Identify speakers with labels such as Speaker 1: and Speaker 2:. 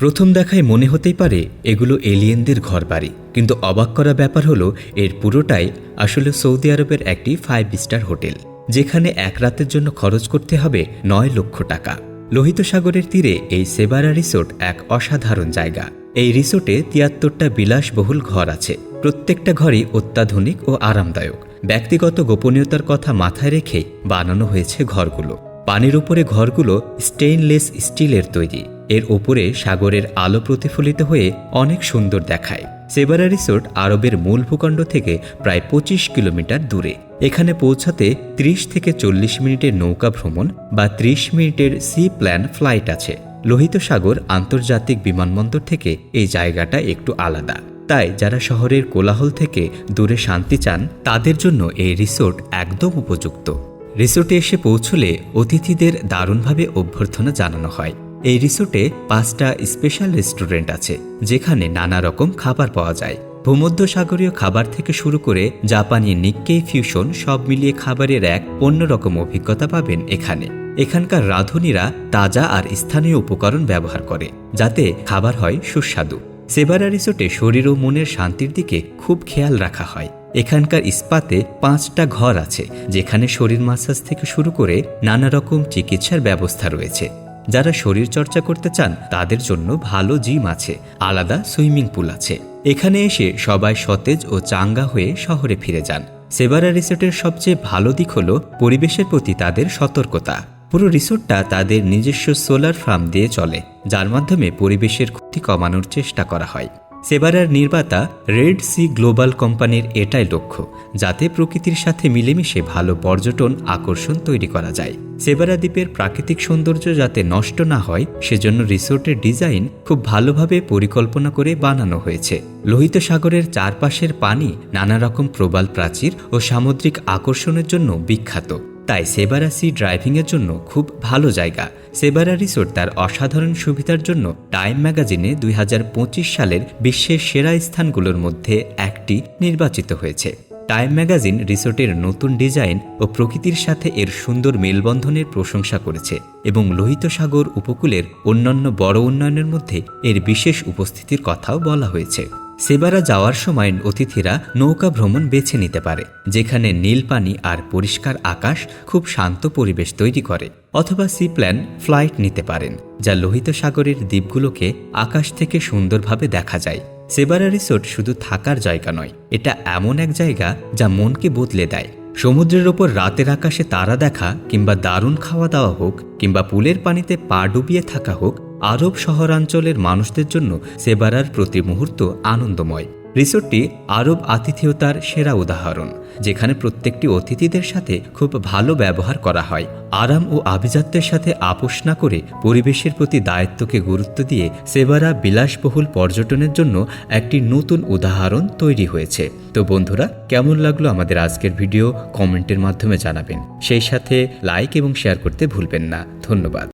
Speaker 1: প্রথম দেখায় মনে হতেই পারে এগুলো এলিয়েনদের ঘর বাড়ি কিন্তু অবাক করা ব্যাপার হলো এর পুরোটাই আসলে সৌদি আরবের একটি ফাইভ স্টার হোটেল, যেখানে এক রাতের জন্য খরচ করতে হবে নয় লক্ষ টাকা। লোহিত সাগরের তীরে এই সেবারা রিসোর্ট এক অসাধারণ জায়গা। এই রিসোর্টে তিয়াত্তরটা বিলাসবহুল ঘর আছে, প্রত্যেকটা ঘরই অত্যাধুনিক ও আরামদায়ক। ব্যক্তিগত গোপনীয়তার কথা মাথায় রেখে বানানো হয়েছে ঘরগুলো। পানির উপরে ঘরগুলো স্টেইনলেস স্টিলের তৈরি। এর ওপরে সাগরের আলো প্রতিফলিত হয়ে অনেক সুন্দর দেখায়। সেবারা রিসোর্ট আরবের মূল ভূখণ্ড থেকে প্রায় পঁচিশ কিলোমিটার দূরে। এখানে পৌঁছাতে 30 থেকে চল্লিশ মিনিটের নৌকা ভ্রমণ বা 30 মিনিটের সি প্ল্যান ফ্লাইট আছে। লোহিত সাগর আন্তর্জাতিক বিমানবন্দর থেকে এই জায়গাটা একটু আলাদা। তাই যারা শহরের কোলাহল থেকে দূরে শান্তি চান, তাদের জন্য এই রিসোর্ট একদম উপযুক্ত। রিসোর্টে এসে পৌঁছলে অতিথিদের দারুণভাবে অভ্যর্থনা জানানো হয়। এই রিসোর্টে পাঁচটা স্পেশাল রেস্টুরেন্ট আছে, যেখানে নানা রকম খাবার পাওয়া যায়। ভূমধ্যসাগরীয় খাবার থেকে শুরু করে জাপানি নিক্কেই ফিউশন সব মিলিয়ে খাবারের এক অন্যরকম অভিজ্ঞতা পাবেন এখানে। এখানকার রাঁধুনিরা তাজা আর স্থানীয় উপকরণ ব্যবহার করে, যাতে খাবার হয় সুস্বাদু। সেবারা রিসোর্টে শরীর ও মনের শান্তির দিকে খুব খেয়াল রাখা হয়। এখানকার ইস্পাতে পাঁচটা ঘর আছে, যেখানে শরীর মাসাজ থেকে শুরু করে নানা রকম চিকিৎসার ব্যবস্থা রয়েছে। যারা শরীর চর্চা করতে চান, তাদের জন্য ভালো জিম আছে, আলাদা সুইমিং পুল আছে। এখানে এসে সবাই সতেজ ও চাঙ্গা হয়ে শহরে ফিরে যান। সেবারা রিসোর্টের সবচেয়ে ভালো দিক হল পরিবেশের প্রতি তাদের সতর্কতা। পুরো রিসোর্টটা তাদের নিজস্ব সোলার ফার্ম দিয়ে চলে, যার মাধ্যমে পরিবেশের ক্ষতি কমানোর চেষ্টা করা হয়। সেবারার নির্মাতা রেড সি গ্লোবাল কোম্পানির এটাই লক্ষ্য, যাতে প্রকৃতির সাথে মিলেমিশে ভালো পর্যটন আকর্ষণ তৈরি করা যায়। সেবারা দ্বীপের প্রাকৃতিক সৌন্দর্য যাতে নষ্ট না হয়, সেজন্য রিসোর্টের ডিজাইন খুব ভালোভাবে পরিকল্পনা করে বানানো হয়েছে। লোহিত সাগরের চারপাশের পানি নানা রকম প্রবাল প্রাচীর ও সামুদ্রিক আকর্ষণের জন্য বিখ্যাত। তাই সেবারা সি ড্রাইভিংয়ের জন্য খুব ভালো জায়গা। সেবারা রিসোর্ট তার অসাধারণ সুবিধার জন্য টাইম ম্যাগাজিনে দুই হাজার পঁচিশ সালের বিশ্বের সেরা স্থানগুলোর মধ্যে একটি নির্বাচিত হয়েছে। টাইম ম্যাগাজিন রিসোর্টের নতুন ডিজাইন ও প্রকৃতির সাথে এর সুন্দর মেলবন্ধনের প্রশংসা করেছে এবং লোহিত সাগর উপকূলের অন্যান্য বড় উন্নয়নের মধ্যে এর বিশেষ উপস্থিতির কথাও বলা হয়েছে। সেবারা যাওয়ার সময় অতিথিরা নৌকা ভ্রমণ বেছে নিতে পারে, যেখানে নীল পানি আর পরিষ্কার আকাশ খুব শান্ত পরিবেশ তৈরি করে, অথবা সি প্ল্যান ফ্লাইট নিতে পারেন, যা লোহিত সাগরের দ্বীপগুলোকে আকাশ থেকে সুন্দরভাবে দেখা যায়। সেবারা রিসোর্ট শুধু থাকার জায়গা নয়, এটা এমন এক জায়গা যা মনকে বদলে দেয়। সমুদ্রের ওপর রাতের আকাশে তারা দেখা কিংবা দারুণ খাওয়া দাওয়া হোক কিংবা পুলের পানিতে পা ডুবিয়ে থাকা হোক আরব শহরাঞ্চলের মানুষদের জন্য সেবারার প্রতি মুহূর্ত আনন্দময়। রিসোর্টটি আরব আতিথেয়তার সেরা উদাহরণ, যেখানে প্রত্যেকটি অতিথিদের সাথে খুব ভালো ব্যবহার করা হয়। আরাম ও আভিজাত্যের সাথে আপোষ না করে পরিবেশের প্রতি দায়িত্বকে গুরুত্ব দিয়ে সেবারা বিলাসবহুল পর্যটনের জন্য একটি নতুন উদাহরণ তৈরি হয়েছে। তো বন্ধুরা, কেমন লাগল আমাদের আজকের ভিডিও? কমেন্টের মাধ্যমে জানাবেন। সেই সাথে লাইক এবং শেয়ার করতে ভুলবেন না। ধন্যবাদ।